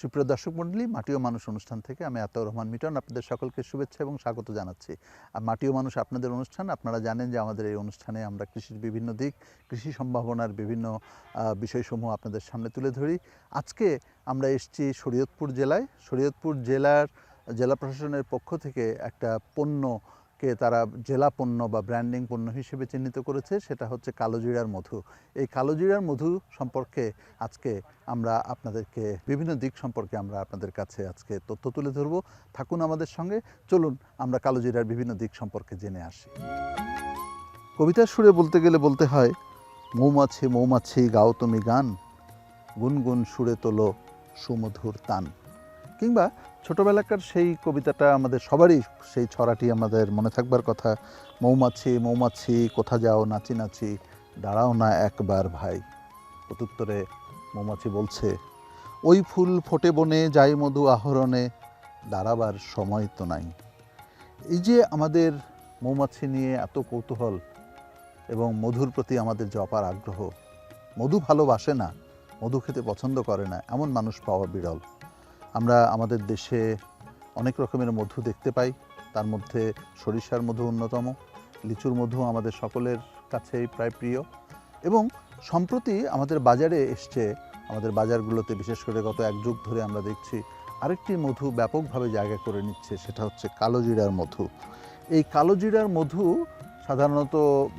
সুপ্রিয় দর্শক মণ্ডলী মাটিও মানুষ অনুষ্ঠান থেকে আমি আতাউর রহমান মিটন আপনাদের সকলকে শুভেচ্ছা এবং স্বাগত জানাচ্ছি। আর মাটিও মানুষ আপনাদের অনুষ্ঠান, আপনারা জানেন যে আমাদের এই অনুষ্ঠানে আমরা কৃষির বিভিন্ন দিক, কৃষি সম্ভাবনার বিভিন্ন বিষয়সমূহ আপনাদের সামনে তুলে ধরি। আজকে আমরা এসেছি শরীয়তপুর জেলায়। শরীয়তপুর জেলার, জেলা প্রশাসনের পক্ষ থেকে একটা পণ্যকে তারা জেলা পণ্য বা ব্র্যান্ডিং পণ্য হিসেবে চিহ্নিত করেছে, সেটা হচ্ছে কালোজিরার মধু। এই কালোজিরার মধু সম্পর্কে আজকে আমরা আপনাদেরকে, বিভিন্ন দিক সম্পর্কে আমরা আপনাদের কাছে আজকে তথ্য তুলে ধরব। থাকুন আমাদের সঙ্গে, চলুন আমরা কালোজিরার বিভিন্ন দিক সম্পর্কে জেনে আসি। কবিতার সুরে বলতে গেলে বলতে হয়, মৌমাছি মৌমাছি, গাও তুমি গান, গুনগুন সুরে তোলো সুমধুর তান। কিংবা ছোটোবেলাকার সেই কবিতাটা আমাদের সবারই সেই ছড়াটি আমাদের মনে থাকবার কথা। মৌমাছি মৌমাছি, কোথা যাও নাচি নাচি, দাঁড়াও না একবার ভাই। প্রত্যুত্তরে মৌমাছি বলছে, ওই ফুল ফোটে বনে যাই মধু আহরণে, দাঁড়াবার সময় তো নাই। এই যে আমাদের মৌমাছি নিয়ে এত কৌতূহল এবং মধুর প্রতি আমাদের যে অপার আগ্রহ, মধু ভালোবাসে না, মধু খেতে পছন্দ করে না, এমন মানুষ পাওয়া বিরল। আমরা আমাদের দেশে অনেক রকমের মধু দেখতে পাই। তার মধ্যে সরিষার মধু অন্যতম, লিচুর মধু আমাদের সকলের কাছেই প্রায় প্রিয়। এবং সম্প্রতি আমাদের বাজারে এসছে, আমাদের বাজারগুলোতে বিশেষ করে গত এক যুগ ধরে আমরা দেখছি, আরেকটি মধু ব্যাপকভাবে জায়গা করে নিচ্ছে, সেটা হচ্ছে কালোজিরার মধু। এই কালোজিরার মধু সাধারণত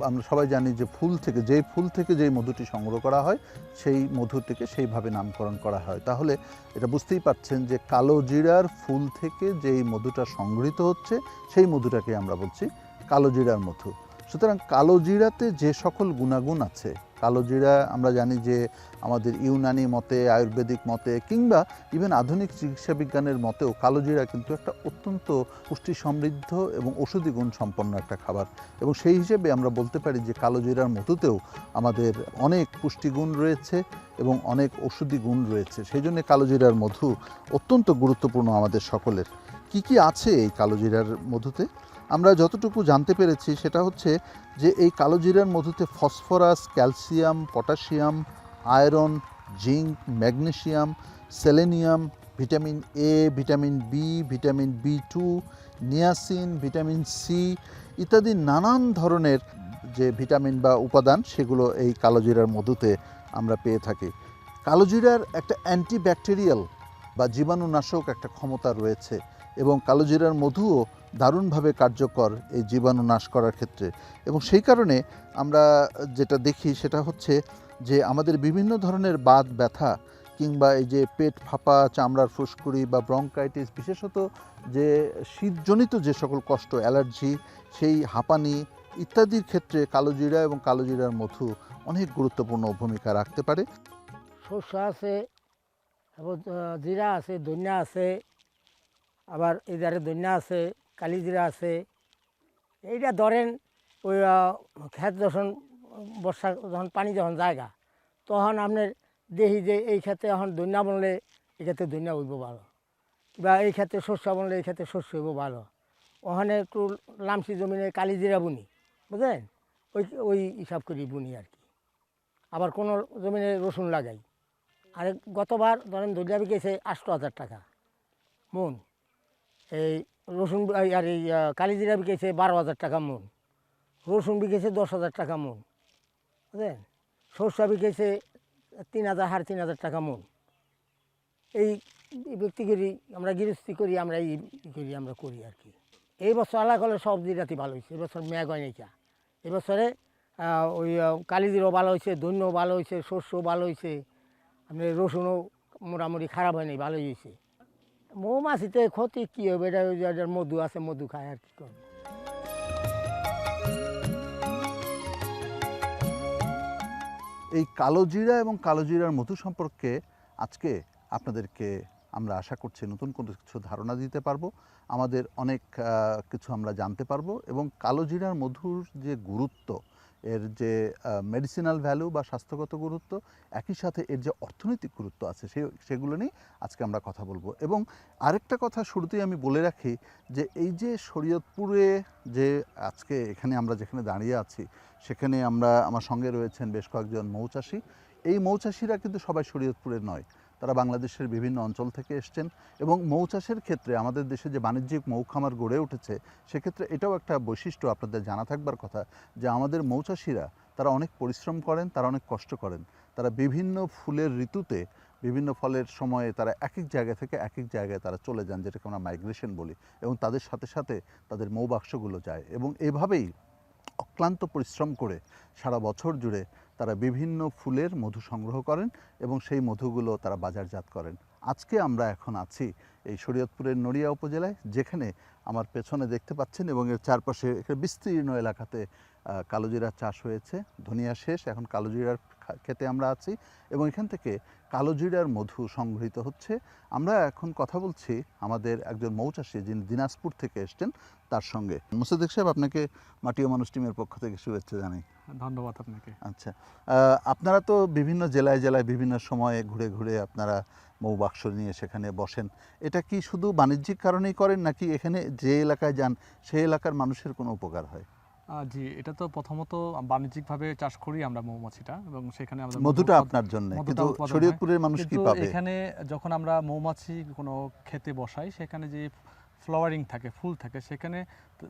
আমরা সবাই জানি যে ফুল থেকে, যেই ফুল থেকে যেই মধুটি সংগ্রহ করা হয়, সেই মধুটিকে সেইভাবে নামকরণ করা হয়। তাহলে এটা বুঝতেই পারছেন যে কালো জিরার ফুল থেকে যেই মধুটা সংগৃহীত হচ্ছে, সেই মধুটাকে আমরা বলছি কালো জিরার মধু। সুতরাং কালো জিরাতে যে সকল গুণাগুণ আছে, কালো জিরা আমরা জানি যে আমাদের ইউনানি মতে, আয়ুর্বেদিক মতে, কিংবা ইভেন আধুনিক চিকিৎসা বিজ্ঞানের মতেও কালো জিরা কিন্তু একটা অত্যন্ত পুষ্টি সমৃদ্ধ এবং ওষুধি গুণ সম্পন্ন একটা খাবার। এবং সেই হিসেবে আমরা বলতে পারি যে কালো জিরার মধুতেও আমাদের অনেক পুষ্টিগুণ রয়েছে এবং অনেক ওষুধি গুণ রয়েছে। সেই জন্য কালোজিরার মধু অত্যন্ত গুরুত্বপূর্ণ আমাদের সকলের। কি কি আছে এই কালোজিরার মধুতে? আমরা যতটুকু জানতে পেরেছি সেটা হচ্ছে যে এই কালোজিরার মধুতে phosphorus, calcium, potassium, iron, zinc, magnesium, selenium, vitamin A vitamin B vitamin B two niacin, vitamin C ইত্যাদি নানান ধরনের যে ভিটামিন বা উপাদান সেগুলো এই কালোজিরার মধুতে আমরা পেয়ে থাকি। কালোজিরার একটা অ্যান্টিব্যাকটেরিয়াল বা জীবাণুনাশক একটা ক্ষমতা রয়েছে এবং কালোজিরার মধুও দারুণভাবে কার্যকর এই জীবাণু নাশ করার ক্ষেত্রে। এবং সেই কারণে আমরা যেটা দেখি সেটা হচ্ছে যে আমাদের বিভিন্ন ধরনের বাত ব্যথা কিংবা এই যে পেট ফাঁপা, চামড়ার ফুসকুড়ি বা ব্রঙ্কাইটিস বিশেষত যে শীতজনিত যে সকল কষ্ট, অ্যালার্জি, সেই হাঁপানি ইত্যাদির ক্ষেত্রে কালোজিরা এবং কালোজিরার মধু অনেক গুরুত্বপূর্ণ ভূমিকা রাখতে পারে। শস্য আছে জিরা আছে, ধনিয়া আছে, আবার এধারে ধনিয়া আছে কালি জিরা আছে। এইটা ধরেন ওই ক্ষেত যখন, বর্ষা যখন পানি যখন জায়গা, তখন আপনার দেখি যে এই ক্ষেত্রে এখন ধনিয়া বনলে এই ক্ষেত্রে ধনিয়া হইব ভালো। বা এই ক্ষেত্রে শস্য বনলে এই ক্ষেত্রে শস্য হইব ভালো। ওখানে একটু লামসি জমিনে কালি জিরা বুনি, বুঝলেন? ওই ওই হিসাব করি বুনি আর কি। আবার কোনো জমিনে রসুন লাগাই। আর গতবার ধরেন ধরিয়া বিকেছে আটশো হাজার টাকা। মন, এই রসুন আর এই কালিজিরা বিকেছে বারো হাজার টাকা মন। রসুন বিকেছে দশ হাজার টাকা মন। বুঝলেন? সরষা বিকেছে তিন হাজার, সাড়ে তিন হাজার টাকা মন। এই ব্যক্তি করি, আমরা গৃহস্থী করি, আমরা এই করি, আমরা করি আর কি। এই বছর আলাদা করলে সব জিরাতি ভালো হয়েছে। এবছর ম্যাগ হয় নাইকা এবছরে ওই কালিজিরও ভালো হয়েছে ধন্যও ভালো হয়েছে শস্যও ভালো হয়েছে। আপনার রসুনও মোটামুটি খারাপ হয়নি ভালোই হয়েছে। মৌমাছিতে ক্ষতি কী হবে? এটা মধু আছে, মধু খায় আর কি করবে এই কালোজিরা এবং কালোজিরার মধু সম্পর্কে আজকে আপনাদেরকে আমরা আশা করছি নতুন কোনো কিছু ধারণা দিতে পারব। আমাদের অনেক কিছু আমরা জানতে পারব এবং কালোজিরার মধুর যে গুরুত্ব এর যে মেডিসিনাল ভ্যালু বা স্বাস্থ্যগত গুরুত্ব, একই সাথে এর যে অর্থনৈতিক গুরুত্ব আছে, সে, সেগুলো নিয়ে আজকে আমরা কথা বলব। এবং আরেকটা কথা শুরুতেই আমি বলে রাখি যে, এই যে শরীয়তপুরে যে আজকে এখানে আমরা যেখানে দাঁড়িয়ে আছি, সেখানে আমরা, আমার সঙ্গে রয়েছেন বেশ কয়েকজন মৌচাষী। এই মৌচাষীরা কিন্তু সবাই শরীয়তপুরের নয়। তারা বাংলাদেশের বিভিন্ন অঞ্চল থেকে এসছেন এবং মৌ চাষের ক্ষেত্রে আমাদের দেশে যে বাণিজ্যিক মৌ খামার গড়ে উঠেছে, সেক্ষেত্রে এটাও একটা বৈশিষ্ট্য আপনাদের জানা থাকবার কথা যে আমাদের মৌচাষিরা তারা অনেক পরিশ্রম করেন, তারা অনেক কষ্ট করেন। তারা বিভিন্ন ফুলের ঋতুতে, বিভিন্ন ফলের সময়ে তারা এক এক জায়গা থেকে এক এক জায়গায় তারা চলে যান, যেটাকে আমরা মাইগ্রেশন বলি এবং তাদের সাথে সাথে তাদের মৌবাক্সগুলো যায় এবং এভাবেই অক্লান্ত পরিশ্রম করে সারা বছর জুড়ে তারা বিভিন্ন ফুলের মধু সংগ্রহ করেন এবং সেই মধুগুলো তারা বাজারজাত করেন। আজকে আমরা এখন আছি এই শরীয়তপুরের নড়িয়া উপজেলায়, যেখানে আমার পেছনে দেখতে পাচ্ছেন এবং এর চারপাশে বিস্তীর্ণ এলাকাতে কালোজিরার চাষ হয়েছে। ধনিয়া শেষ, এখন কালোজিরার খেতে আমরা আছি এবং এখান থেকে কালোজিরার মধু সংগৃহীত হচ্ছে। আমরা এখন কথা বলছি আমাদের একজন মৌচাষী যিনি দিনাজপুর থেকে এসছেন তার সঙ্গে। মুসাদ্দিক সাহেব আপনাকে মাটিও মানুষ টিমের পক্ষ থেকে শুভেচ্ছা জানাই। ধন্যবাদ আপনাকে। আচ্ছা আপনারা তো বিভিন্ন জেলায় জেলায় বিভিন্ন সময়ে ঘুরে ঘুরে আপনারা মৌ বাক্স নিয়ে সেখানে বসেন। এটা কি শুধু বাণিজ্যিক কারণেই করেন নাকি এখানে যে এলাকায় যান সেই এলাকার মানুষের কোনো উপকার হয়? জি এটা তো প্রথমত বাণিজ্যিকভাবে চাষ করি আমরা মৌমাছিটা এবং সেখানে আমরা মধুটা আপনার জন্য কিন্তু শরীয়তপুরের মানুষ কি পাবে? এখানে যখন আমরা মৌমাছি কোনো খেতে বসাই সেখানে যে ফ্লাওয়ারিং থাকে ফুল থাকে সেখানে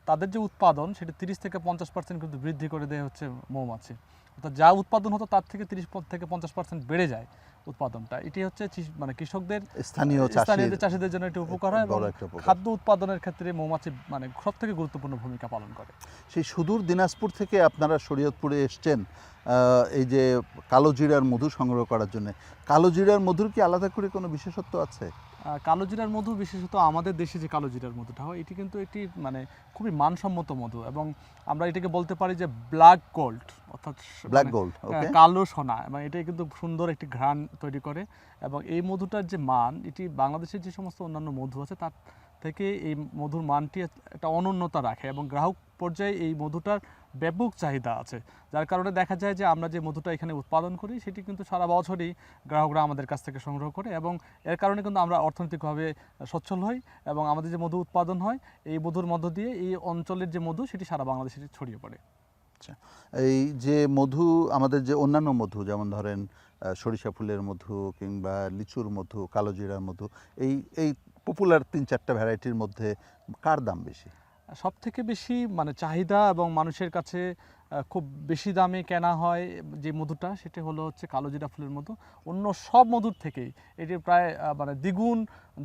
তাদের যে উৎপাদন সেটা তিরিশ থেকে পঞ্চাশ পার্সেন্ট কিন্তু বৃদ্ধি করে দেয় হচ্ছে মৌমাছি। অর্থাৎ যা উৎপাদন হতো তার থেকে তিরিশ থেকে পঞ্চাশ পার্সেন্ট বেড়ে যায়। উৎপাদনটা। এটি হচ্ছে মানে কৃষকদের স্থানীয় স্থানীয় চাষিদের জন্য একটি উপকার হয় এবং খাদ্য উৎপাদনের ক্ষেত্রে মৌমাছি মানে সব থেকে গুরুত্বপূর্ণ ভূমিকা পালন করে। সেই সুদূর দিনাজপুর থেকে আপনারা শরীয়তপুরে এসছেন আহ, এই যে কালো জিরার মধু সংগ্রহ করার জন্য। কালো জিরার মধুর কি আলাদা করে কোনো বিশেষত্ব আছে? কালো জিরার মধু বিশেষত আমাদের দেশে যে কালো জিরার মধুটা হয় এটি কিন্তু এটি মানে খুবই মানসম্মত মধু এবং আমরা এটাকে বলতে পারি যে ব্ল্যাক গোল্ড অর্থাৎ ব্ল্যাক মানে, গোল্ড কালো সোনা। এবং এটা কিন্তু সুন্দর একটি ঘ্রাণ তৈরি করে এবং এই মধুটার যে মান এটি বাংলাদেশের যে সমস্ত অন্যান্য মধু আছে তার থেকে এই মধুর মানটি একটা অনন্যতা রাখে এবং গ্রাহক পর্যায়ে এই মধুটার ব্যাপক চাহিদা আছে। যার কারণে দেখা যায় যে আমরা যে মধুটা এখানে উৎপাদন করি, সেটি কিন্তু সারা বছরই গ্রাহকরা আমাদের কাছ থেকে সংগ্রহ করে এবং এর কারণে কিন্তু আমরা অর্থনৈতিকভাবে সচ্ছল হই এবং আমাদের যে মধু উৎপাদন হয়, এই মধুর মধ্য দিয়ে এই অঞ্চলের যে মধু, সেটি সারা বাংলাদেশে ছড়িয়ে পড়ে। এই যে মধু, আমাদের যে অন্যান্য মধু, যেমন ধরেন সরিষা ফুলের মধু কিংবা লিচুর মধু, কালো জিরার মধু, এই এই পপুলার তিন চারটা ভ্যারাইটির মধ্যে কার দাম বেশি? সব থেকে বেশি মানে চাহিদা এবং মানুষের কাছে খুব বেশি দামে কেনা হয় যে মধুটা সেটা হলো হচ্ছে কালোজিরা ফুলের মধু। অন্য সব মধুর থেকেই এটি প্রায় মানে দ্বিগুণ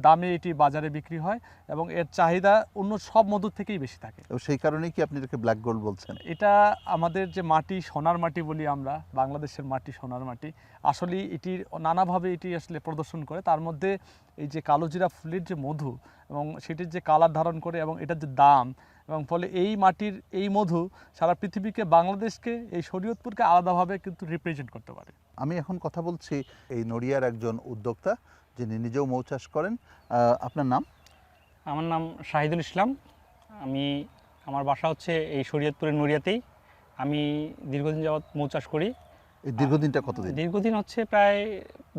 দামে এটি বাজারে বিক্রি হয় এবং এর চাহিদা অন্য সব মধুর থেকেই বেশি থাকে। সেই কারণেই কি আপনি এটাকে ব্ল্যাক গোল্ড বলছেন? এটা আমাদের যে মাটি সোনার মাটি বলি আমরা বাংলাদেশের মাটি সোনার মাটি আসলে এটির নানাভাবে এটি আসলে প্রদর্শন করে। তার মধ্যে এই যে কালোজিরা ফুলের যে মধু এবং সেটির যে কালার ধারণ করে এবং এটার যে দাম এবং ফলে এই মাটির এই মধু সারা পৃথিবীকে বাংলাদেশকে এই শরীয়তপুরকে আলাদাভাবে কিন্তু রিপ্রেজেন্ট করতে পারে। আমি এখন কথা বলছি এই নড়িয়ার একজন উদ্যোক্তা যিনি নিজেও মৌ চাষ করেন। আপনার নাম? আমার নাম শাহিদুল ইসলাম। আমি আমার বাসা হচ্ছে এই শরীয়তপুরের নড়িয়াতেই। আমি দীর্ঘদিন যাবৎ মৌ চাষ করি। এই দীর্ঘদিনটা কতদিন? দীর্ঘদিন হচ্ছে প্রায়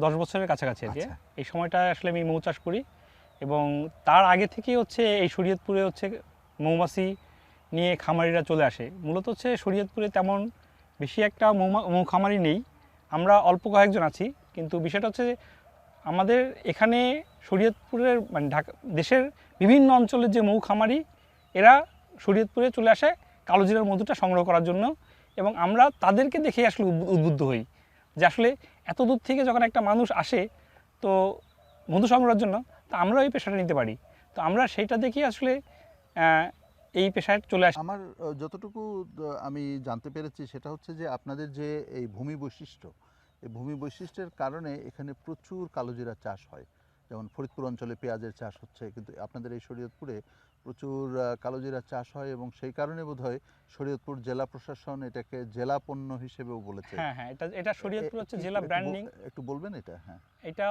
দশ বছরের কাছাকাছি আর কি। আচ্ছা। এই সময়টা আসলে আমি মৌ চাষ করি এবং তার আগে থেকেই হচ্ছে এই শরীয়তপুরে হচ্ছে মৌমাছি নিয়ে খামারিরা চলে আসে। মূলত হচ্ছে শরীয়তপুরে তেমন বেশি একটা মৌমা মৌ খামারি নেই। আমরা অল্প কয়েকজন আছি, কিন্তু বিষয়টা হচ্ছে আমাদের এখানে শরীয়তপুরের মানে ঢাকা, দেশের বিভিন্ন অঞ্চলের যে মৌ খামারি এরা শরীয়তপুরে চলে আসে কালোজিরার মধুটা সংগ্রহ করার জন্য এবং আমরা তাদেরকে দেখে আসলে উদ্বু- উদ্বুদ্ধ হই যে আসলে এত দূর থেকে যখন একটা মানুষ আসে তো মধু সংগ্রহের জন্য, তো আমরাও এই পেশাটা নিতে পারি। তো আমরা সেইটা দেখেই আসলে এই পেশায় চলে আসে। আমার যতটুকু আমি জানতে পেরেছি সেটা হচ্ছে যে আপনাদের যে এই ভূমি বৈশিষ্ট্য, এই ভূমি বৈশিষ্ট্যের কারণে এখানে প্রচুর কালোজিরা চাষ হয়। যেমন ফরিদপুর অঞ্চলে পেঁয়াজের চাষ হচ্ছে, কিন্তু আপনাদের এই শরীয়তপুরে প্রচুর কালোজিরা চাষ হয় এবং সেই কারণে বোধহয় শরীয়তপুর জেলা প্রশাসন এটাকে জেলা পণ্য হিসেবেও বলেছে। হ্যাঁ হ্যাঁ এটা এটা শরীয়তপুর হচ্ছে জেলা ব্র্যান্ডিং একটু বলবেন এটা? হ্যাঁ। এটা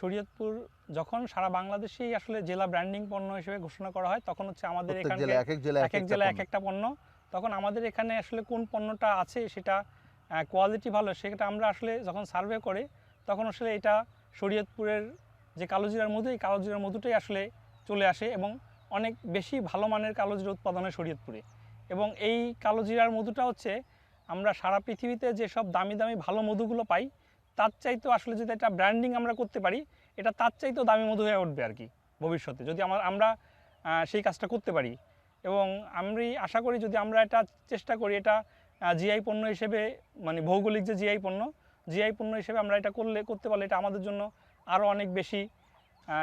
শরীয়তপুর যখন সারা বাংলাদেশেই আসলে জেলা ব্র্যান্ডিং পণ্য হিসেবে ঘোষণা করা হয় তখন হচ্ছে আমাদের এখানে এক এক জেলা এক এক জেলায় এক একটা পণ্য। তখন আমাদের এখানে আসলে কোন পণ্যটা আছে সেটা কোয়ালিটি ভালো সেটা আমরা আসলে যখন সার্ভে করে তখন আসলে এটা শরীয়তপুরের যে কালোজিরার মধু এই কালোজিরার মধুটাই আসলে চলে আসে এবং অনেক বেশি ভালো মানের কালোজিরা উৎপাদন হয় শরীয়তপুরে এবং এই কালোজিরার মধুটা হচ্ছে, আমরা সারা পৃথিবীতে যেসব দামি দামি ভালো মধুগুলো পাই, তার চাইতে আসলে যদি এটা ব্র্যান্ডিং আমরা করতে পারি, এটা তার চাইতেও দামি মধু হয়ে উঠবে আর কি ভবিষ্যতে। যদি আমার, আমরা সেই কাজটা করতে পারি। এবং আমি আশা করি যদি আমরা এটা চেষ্টা করি, এটা জিআই পণ্য হিসেবে মানে ভৌগোলিক যে জিআই পণ্য জিআই পণ্য হিসেবে আমরা এটা করলে, করতে পারলে এটা আমাদের জন্য আরও অনেক বেশি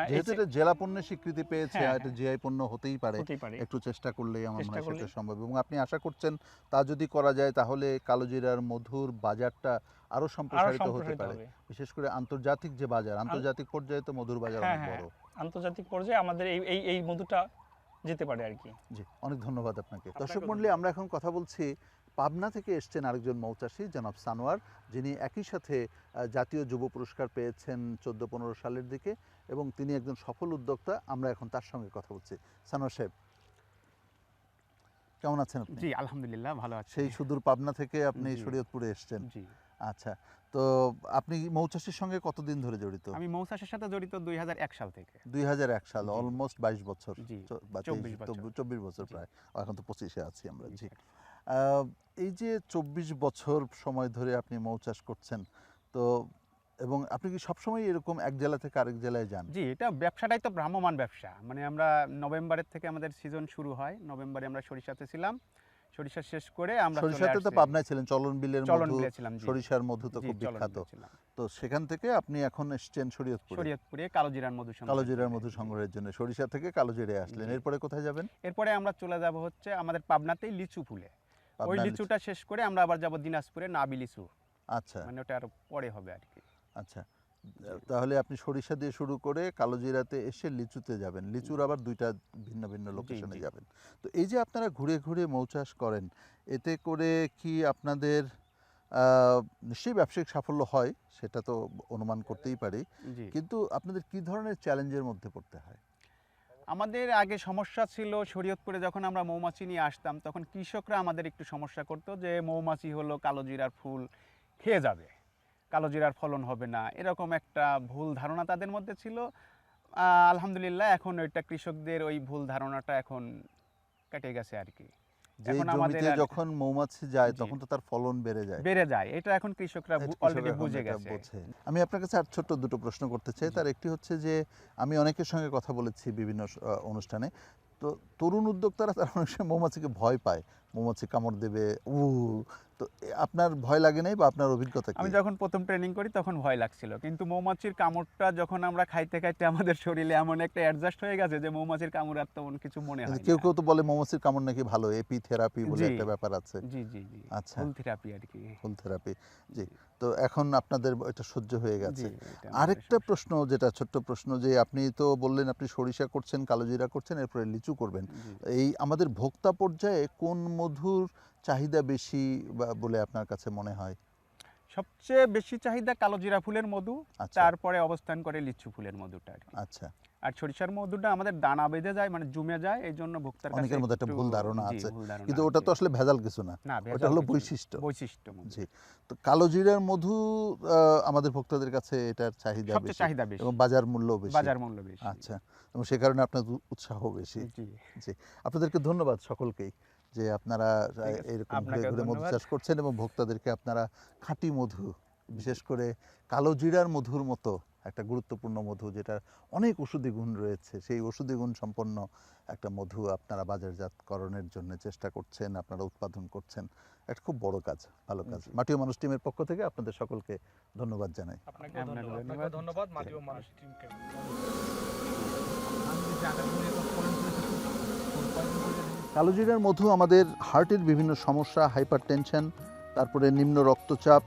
যেহেতু এটা জেলা পণ্যের স্বীকৃতি পেয়েছে হ্যাঁ, এটা জিআই পণ্য হতেই পারে। একটু চেষ্টা করলেই আমার মনে হয় সেটা সম্ভব। এবং আপনি আশা করছেন তা যদি করা যায় তাহলে কালোজিরার মধুর বাজারটা আরও আরও সম্প্রসারিত হতে পারে। বিশেষ করে আন্তর্জাতিক যে বাজার আন্তর্জাতিক পর্যায়ে তো মধুর বাজার হ্যাঁ, অনেক হ্যাঁ, বড়। আন্তর্জাতিক পর্যায়ে আমাদের এই এই এই মধুটা যেতে পারে আর কি। জি অনেক ধন্যবাদ আপনাকে। দর্শক মণ্ডলী আমরা এখন কথা বলছি পাবনা থেকে এসছেন আরেকজন মৌচাষী জনাব সানোয়ার যিনি একই সাথে জাতীয় যুব পুরস্কার পেয়েছেন চোদ্দ পনেরো সালের দিকে এবং তিনি একজন সফল উদ্যোক্তা। আমরা এখন তার সঙ্গে কথা বলছি। সানোয়ার সাহেব কেমন আছেন আপনি? জি আলহামদুলিল্লাহ ভালো আছি। সেই সুদূর পাবনা থেকে আপনি শরীয়তপুরে এসছেন। জি। আচ্ছা তো আপনি মৌচাষীর সঙ্গে কতদিন ধরে জড়িত? আমি মৌচাষের সাথে জড়িত দুই হাজার এক সাল থেকে। দুই হাজার এক সাল। অলমোস্ট বাইশ বছর। জি, চ- বা 24 তেইশ- বছর। চব্বিশ- বছর প্রায়। এখন তো পঁচিশে আছি আমরা জি। এই যে চব্বিশ বছর সময় ধরে আপনি মৌ চাষ করছেন তো এবং আপনি কি সবসময় এরকম এক জেলা থেকে আরেক জেলায় যান? জি এটা ব্যবসাটাই তো ভ্রাম্যমান ব্যবসা। মানে আমরা নভেম্বরের থেকে আমাদের সিজন শুরু হয় নভেম্বরে আমরা সরিষাতে ছিলাম। সরিষা শেষ করে আমরা সরিষাতে তো পাবনায় ছিলেন চলন বিলের মধু সরিষার মধু তো খুব বিখ্যাত। তো সেখান থেকে আপনি এখন এসছেন শরীয়তপুরে। শরীয়তপুরে কালোজিরার মধু সংগ্রহ কালোজিরার মধু সংগ্রহের জন্য। সরিষা থেকে কালোজিরায় আসলেন। এরপরে কোথায় যাবেন? এরপরে আমরা চলে যাব হচ্ছে আমাদের পাবনাতেই লিচু ফুলে ওই লিচুটা শেষ করে আমরা আবার যাব দিনাজপুরে নাবি লিচু। আচ্ছা। মানে ওটা আরও পরে হবে আর কি। আচ্ছা। তাহলে আপনি সরিষা দিয়ে শুরু করে কালোজিরাতে এসে লিচুতে যাবেন। লিচুর আবার দুইটা ভিন্ন ভিন্ন লোকেশনে। যাবেন। তো এই যে আপনারা ঘুরে ঘুরে মৌচাষ করেন এতে করে কি আপনাদের আহ, নিশ্চয়ই ব্যবসায়িক সাফল্য হয় সেটা তো অনুমান করতেই পারি। কিন্তু আপনাদের কি ধরনের চ্যালেঞ্জের মধ্যে পড়তে হয়? আমাদের আগে সমস্যা ছিল শরীয়তপুরে যখন আমরা মৌমাছি নিয়ে আসতাম, তখন কৃষকরা আমাদের একটু সমস্যা করতো যে, মৌমাছি হলো কালোজিরার ফুল খেয়ে যাবে কালোজিরার ফলন হবে না। এরকম একটা ভুল ধারণা তাদের মধ্যে ছিল। আলহামদুলিল্লাহ, এখন ওইটা কৃষকদের ওই ভুল ধারণাটা এখন কেটে গেছে আর কি। এখন আমাদের জমিতে যখন মৌমাছি যায় তখন তো তার ফলন বেড়ে যায়। বেড়ে যায়। এটা এখন কৃষকরা অলরেডি বুঝে গেছে। আমি আপনার কাছে আর ছোট্ট দুটো প্রশ্ন করতে চাই। তার একটি হচ্ছে যে আমি অনেকের সঙ্গে কথা বলেছি বিভিন্ন অনুষ্ঠানে। তো তরুণ উদ্যোক্তারা তারা অনেক সময় মৌমাছিকে ভয় পায়। মৌমাছি কামড় দেবে উ তো আপনার ভয় লাগে নাই বা আপনার অভিজ্ঞতা আমি যখন প্রথম ট্রেনিং করি তখন ভয় লাগছিল। কিন্তু মৌমাছির কামড়টা যখন আমরা খাইতে খাইতে আমাদের শরীরে এমন একটা অ্যাডজাস্ট হয়ে গেছে যে মৌমাছির কামড় আর তেমন কিছু মনে হয় কেউ কেউ তো বলে মৌমাছির কামড় নাকি ভালো এপি থেরাপি বলে একটা ব্যাপার আছে। জি জি জি। আচ্ছা। ফুল থেরাপি আর কি। ফুল থেরাপি জি। তো এখন আপনাদের এটা সহ্য হয়ে গেছে। আরেকটা প্রশ্ন যেটা ছোট্ট প্রশ্ন যে আপনি তো বললেন আপনি সরিষা করছেন কালোজিরা করছেন এরপরে লিচু করবেন। এই আমাদের ভোক্তা পর্যায়ে কোন মধুর চাহিদা বেশি বা বলে আপনার কাছে মনে হয়? সবচেয়ে বেশি চাহিদা কালোজিরা ফুলের মধু আচ্ছা। তারপরে অবস্থান করে লিচু ফুলের মধুটা আচ্ছা। আর সরিষার মধুটা আমাদের দানা বেঁধে যায় মানে জমে যায় এই জন্য ভোক্তার কাছে অনেকের মধ্যে একটা ভুল ধারণা আছে। কিন্তু ওটা তো আসলে ভেজাল কিছু না। ওটা হলো বৈশিষ্ট্য। বৈশিষ্ট্য মধু। জি। তো কালোজিরার মধু আহ, আমাদের ভোক্তাদের কাছে এটার চাহিদা বেশি চাহিদা বেশি। এবং বাজার মূল্য বেশি। বাজার মূল্য বেশি। আচ্ছা। এবং সে কারণে আপনার উৎসাহ বেশি। জি। আপনাদেরকে ধন্যবাদ সকলকেই যে আপনারা এরকম ঘুরে মধু চাষ করছেন এবং ভোক্তাদেরকে আপনারা খাঁটি মধু বিশেষ করে কালো জিরার মধুর মতো একটা গুরুত্বপূর্ণ মধু যেটা অনেক ওষুধি গুণ রয়েছে। সেই ওষুধি গুণ সম্পন্ন একটা মধু আপনারা বাজারজাতকরণের জন্য চেষ্টা করছেন আপনারা উৎপাদন করছেন। একটা খুব বড় কাজ ভালো কাজ। মাটিও মানুষ টিমের পক্ষ থেকে আপনাদের সকলকে ধন্যবাদ জানাই। ধন্যবাদ ধন্যবাদ। আপনাকে ধন্যবাদ মাটিও মানুষ টিমকে। কালোজিরার মধু আমাদের হার্টের বিভিন্ন সমস্যা হাইপার টেনশন তারপরে নিম্ন রক্তচাপ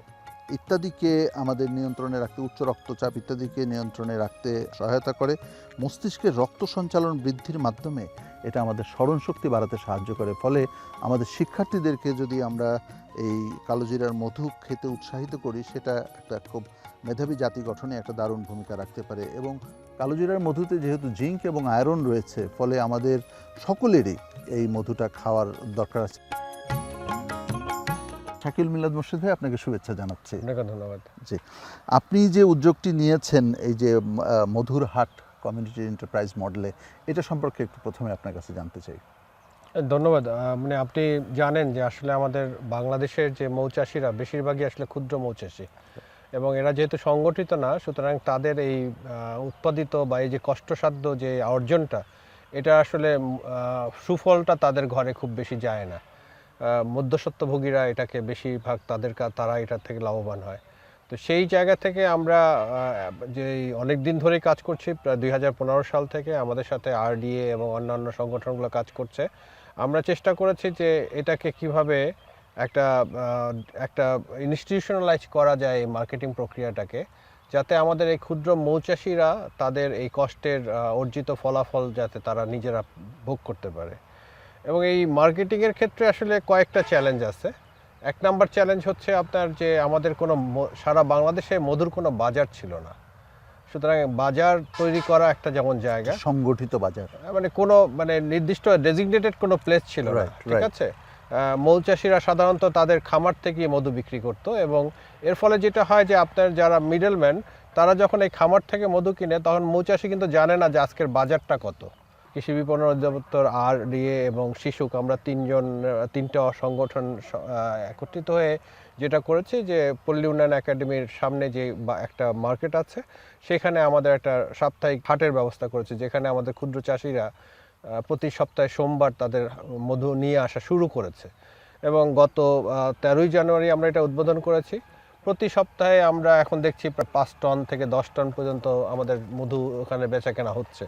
ইত্যাদিকে আমাদের নিয়ন্ত্রণে রাখতে, উচ্চ রক্তচাপ ইত্যাদিকে নিয়ন্ত্রণে রাখতে সহায়তা করে। মস্তিষ্কের রক্ত সঞ্চালন বৃদ্ধির মাধ্যমে এটা আমাদের স্মরণশক্তি বাড়াতে সাহায্য করে। ফলে আমাদের শিক্ষার্থীদেরকে যদি আমরা এই কালোজিরার মধু খেতে উৎসাহিত করি, সেটা একটা খুব মেধাবী জাতি গঠনে একটা দারুণ ভূমিকা রাখতে পারে। এবং কালোজিরার মধুতে যেহেতু জিঙ্ক এবং আয়রন রয়েছে, ফলে আমাদের সকলেরই এই মধুটা খাওয়ার দরকার আছে। শাকিল মিলাদ মুর্শিদ ভাই আপনাকে শুভেচ্ছা জানাচ্ছি। আপনাকে ধন্যবাদ। আপনি যে উদ্যোগটি নিয়েছেন এই যে মধুর হাট কমিউনিটি এন্টারপ্রাইজ মডেলে এটা সম্পর্কে একটু প্রথমে আপনার কাছে জানতে চাই। ধন্যবাদ। মানে আপনি জানেন যে আসলে আমাদের বাংলাদেশের যে মৌচাষিরা বেশিরভাগই আসলে ক্ষুদ্র মৌচাষী। এবং এরা যেহেতু সংগঠিত না সুতরাং তাদের এই উৎপাদিত বা এই যে কষ্টসাধ্য যে অর্জনটা এটা আসলে সুফলটা তাদের ঘরে খুব বেশি যায় না। মধ্যস্বত্বভোগীরা এটাকে বেশিরভাগ তাদের কা- তারা এটা থেকে লাভবান হয়। তো সেই জায়গা থেকে আমরা যে অনেক দিন ধরেই কাজ করছি, প্রায় দুই হাজার পনেরো সাল থেকে আমাদের সাথে আরডিএ এবং অন্যান্য সংগঠনগুলো কাজ করছে, আমরা চেষ্টা করেছি যে এটাকে কীভাবে একটা একটা ইনস্টিটিউশনালাইজ করা যায় এই মার্কেটিং প্রক্রিয়াটাকে, যাতে আমাদের এই ক্ষুদ্র মৌচাষিরা তাদের এই কষ্টের অর্জিত ফলাফল যাতে তারা নিজেরা ভোগ করতে পারে। এবং এই মার্কেটিংয়ের ক্ষেত্রে আসলে কয়েকটা চ্যালেঞ্জ আছে। এক নাম্বার চ্যালেঞ্জ হচ্ছে আপনার যে আমাদের কোনো সারা বাংলাদেশে মধুর কোনো বাজার ছিল না। সুতরাং বাজার তৈরি করা একটা যেমন জায়গা। সংগঠিত বাজার। মানে কোনো মানে নির্দিষ্ট ডেজিগনেটেড কোনো প্লেস ছিল না। ঠিক আছে? মৌচাষিরা সাধারণত তাদের খামার থেকে মধু বিক্রি করত এবং এর ফলে যেটা হয় যে আপনার যারা মিডলম্যান তারা যখন এই খামার থেকে মধু কিনে তখন মৌচাষি কিন্তু জানে না যে আজকের বাজারটা কত। কৃষি বিপণন অধিদপ্তর আর ডিএ এবং শিশুক আমরা তিনজন, তিনটা সংগঠন একত্রিত হয়ে যেটা করেছি যে পল্লী উন্নয়ন একাডেমির সামনে যে একটা মার্কেট আছে, সেখানে আমাদের একটা সাপ্তাহিক হাটের ব্যবস্থা করেছে, যেখানে আমাদের ক্ষুদ্র চাষিরা প্রতি সপ্তাহে সোমবার তাদের মধু নিয়ে আসা শুরু করেছে। এবং গত তেরোই জানুয়ারি আমরা এটা উদ্বোধন করেছি। প্রতি সপ্তাহে আমরা এখন দেখছি পাঁচ টন থেকে দশ টন পর্যন্ত আমাদের মধু ওখানে বেচা কেনা হচ্ছে।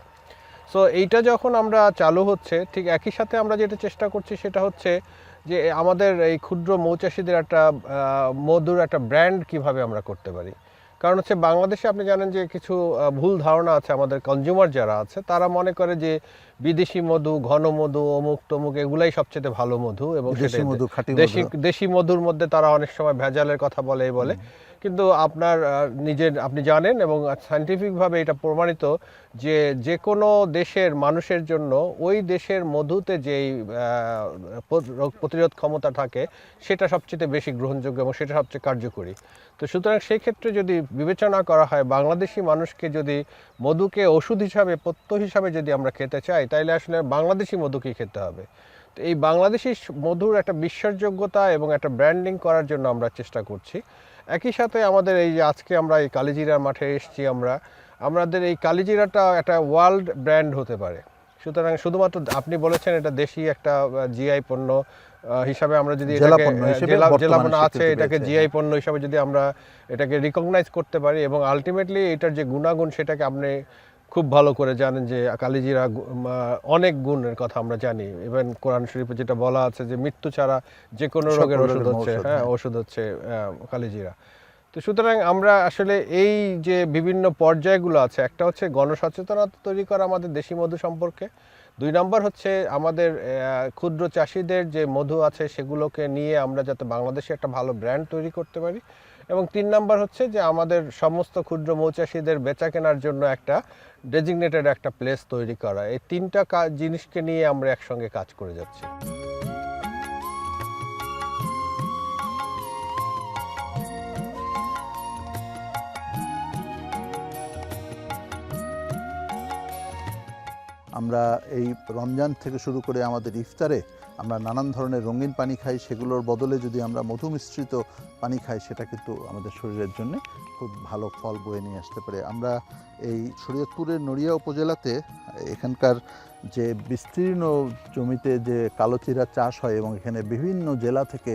সো এইটা যখন আমরা চালু হচ্ছে, ঠিক একই সাথে আমরা যেটা চেষ্টা করছি সেটা হচ্ছে যে আমাদের এই ক্ষুদ্র মৌচাষিদের একটা মধুর একটা ব্র্যান্ড কীভাবে আমরা করতে পারি। কারণ হচ্ছে বাংলাদেশে আপনি জানেন যে কিছু ভুল ধারণা আছে আমাদের কনজিউমার যারা আছে, তারা মনে করে যে বিদেশি মধু ঘন মধু অমুক তমুক এগুলাই সবচেয়ে ভালো মধু এবং দেশি মধু খাঁটি দেশি দেশি মধুর মধ্যে তারা অনেক সময় ভেজালের কথা বলে বলে। কিন্তু আপনার নিজের আপনি জানেন এবং সাইন্টিফিকভাবে এটা প্রমাণিত যে যে কোনো দেশের মানুষের জন্য ওই দেশের মধুতে যেই রোগ প্রতিরোধ ক্ষমতা থাকে সেটা সবচেয়ে বেশি গ্রহণযোগ্য এবং সেটা সবচেয়ে কার্যকরী। তো সুতরাং সেই ক্ষেত্রে যদি বিবেচনা করা হয় বাংলাদেশি মানুষকে যদি মধুকে ওষুধ হিসাবে পত্য হিসাবে যদি আমরা খেতে চাই তাইলে আসলে বাংলাদেশি মধুকেই খেতে হবে? তো এই বাংলাদেশি মধুর একটা বিশ্বাসযোগ্যতা এবং একটা ব্র্যান্ডিং করার জন্য আমরা চেষ্টা করছি। একই সাথে আমাদের এই যে আজকে আমরা এই কালিজিরার মাঠে এসেছি আমরা আমাদের এই কালিজিরাটা একটা ওয়ার্ল্ড ব্র্যান্ড হতে পারে। সুতরাং শুধুমাত্র আপনি বলেছেন এটা দেশি একটা জিআই পণ্য হিসাবে আমরা যদি জেলা পণ্য জেলা আছে এটাকে জিআই পণ্য হিসাবে যদি আমরা এটাকে রিকগনাইজ করতে পারি এবং আলটিমেটলি এটার যে গুণাগুণ সেটাকে আপনি খুব ভালো করে জানেন যে কালিজিরা অনেক গুণের কথা আমরা জানি। ইভেন কোরআন শরীফে যেটা বলা আছে যে মৃত্যু ছাড়া যে কোনো রোগের ওষুধ হচ্ছে হ্যাঁ হ্যাঁ। ওষুধ হচ্ছে কালিজিরা। তো সুতরাং আমরা আসলে এই যে বিভিন্ন পর্যায়গুলো আছে একটা হচ্ছে গণসচেতনতা তৈরি করা আমাদের দেশি মধু সম্পর্কে। দুই নম্বর হচ্ছে আমাদের ক্ষুদ্র চাষিদের যে মধু আছে সেগুলোকে নিয়ে আমরা যাতে বাংলাদেশে একটা ভালো ব্র্যান্ড তৈরি করতে পারি। এবং তিন নম্বর হচ্ছে যে আমাদের সমস্ত ক্ষুদ্র মৌচাষীদের বেচা কেনার জন্য একটা ডেজিগনেটেড একটা প্লেস তৈরি করা। এই তিনটা জিনিসকে নিয়ে আমরা একসঙ্গে কাজ করে যাচ্ছি। আমরা এই রমজান থেকে শুরু করে আমাদের ইফতারে আমরা নানান ধরনের রঙিন পানি খাই, সেগুলোর বদলে যদি আমরা মধু মিশ্রিত পানি খাই সেটা কিন্তু আমাদের শরীরের জন্য খুব ভালো ফল বয়ে নিয়ে আসতে পারে। আমরা এই শরীয়তপুরের নড়িয়া উপজেলাতে এখানকার যে বিস্তীর্ণ জমিতে যে কালোচিরা চাষ হয় এবং এখানে বিভিন্ন জেলা থেকে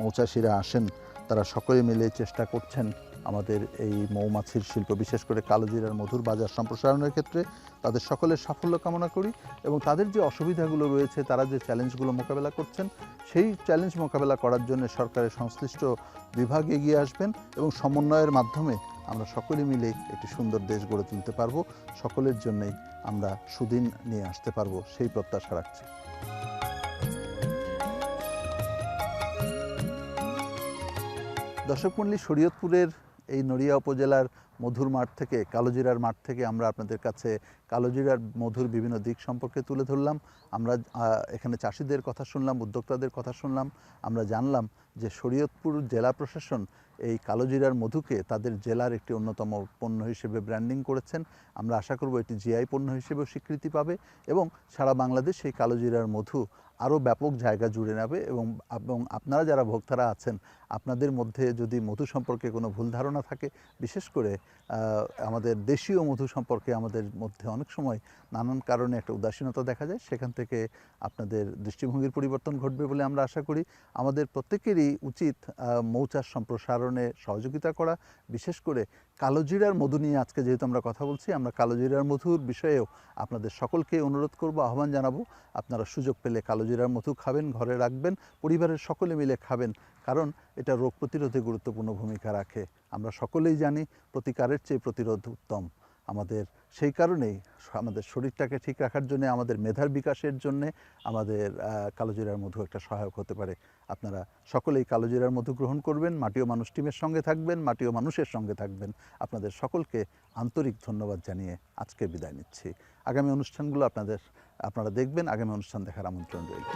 মৌচাষিরা আসেন, তারা সকলে মিলে চেষ্টা করছেন আমাদের এই মৌমাছির শিল্প, বিশেষ করে কালোজিরার মধুর বাজার সম্প্রসারণের ক্ষেত্রে তাদের সকলের সাফল্য কামনা করি এবং তাদের যে অসুবিধাগুলো রয়েছে, তারা যে চ্যালেঞ্জগুলো মোকাবেলা করছেন, সেই চ্যালেঞ্জ মোকাবেলা করার জন্য সরকারের সংশ্লিষ্ট বিভাগ এগিয়ে আসবেন এবং সমন্বয়ের মাধ্যমে আমরা সকলে মিলে একটি সুন্দর দেশ গড়ে তুলতে পারব। সকলের জন্যই আমরা সুদিন নিয়ে আসতে পারব, সেই প্রত্যাশা রাখছি। দর্শক মণ্ডলী, শরীয়তপুরের এই নড়িয়া উপজেলার মধুর মাঠ থেকে, কালোজিরার মাঠ থেকে আমরা আপনাদের কাছে কালোজিরার মধুর বিভিন্ন দিক সম্পর্কে তুলে ধরলাম। আমরা এখানে চাষিদের কথা শুনলাম, উদ্যোক্তাদের কথা শুনলাম। আমরা জানলাম যে শরীয়তপুর জেলা প্রশাসন এই কালোজিরার মধুকে তাদের জেলার একটি অন্যতম পণ্য হিসেবে ব্র্যান্ডিং করেছেন। আমরা আশা করব এটি জিআই পণ্য হিসেবেও স্বীকৃতি পাবে এবং সারা বাংলাদেশ এই কালোজিরার মধু আরও ব্যাপক জায়গা জুড়ে নেবে এবং এবং আপনারা যারা ভোক্তারা আছেন, আপনাদের মধ্যে যদি মধু সম্পর্কে কোনো ভুল ধারণা থাকে, বিশেষ করে আমাদের দেশীয় মধু সম্পর্কে আমাদের মধ্যে অনেক সময় নানান কারণে একটা উদাসীনতা দেখা যায়, সেখান থেকে আপনাদের দৃষ্টিভঙ্গির পরিবর্তন ঘটবে বলে আমরা আশা করি। আমাদের প্রত্যেকেরই উচিত মৌচাষ সম্প্রসারণে সহযোগিতা করা, বিশেষ করে কালোজিরার মধু নিয়ে আজকে যেহেতু আমরা কথা বলছি, আমরা কালোজিরার মধুর বিষয়েও আপনাদের সকলকে অনুরোধ করব, আহ্বান জানাব, আপনারা সুযোগ পেলে কালোজিরার মধু খাবেন, ঘরে রাখবেন, পরিবারের সকলে মিলে খাবেন, কারণ এটা রোগ প্রতিরোধে গুরুত্বপূর্ণ ভূমিকা রাখে। আমরা সকলেই জানি, প্রতিকারের চেয়ে প্রতিরোধ উত্তম। আমাদের সেই কারণেই আমাদের শরীরটাকে ঠিক রাখার জন্য, আমাদের মেধার বিকাশের জন্য আমাদের কালোজিরার মধু একটা সহায়ক হতে পারে। আপনারা সকলেই কালোজিরার মধু গ্রহণ করবেন মাটিও মানুষ টিমের সঙ্গে থাকবেন মাটিও মানুষের সঙ্গে থাকবেন। আপনাদের সকলকে আন্তরিক ধন্যবাদ জানিয়ে আজকে বিদায় নিচ্ছি। আগামী অনুষ্ঠানগুলো আপনাদের, আপনারা দেখবেন, আগামী অনুষ্ঠান দেখার আমন্ত্রণ রইল।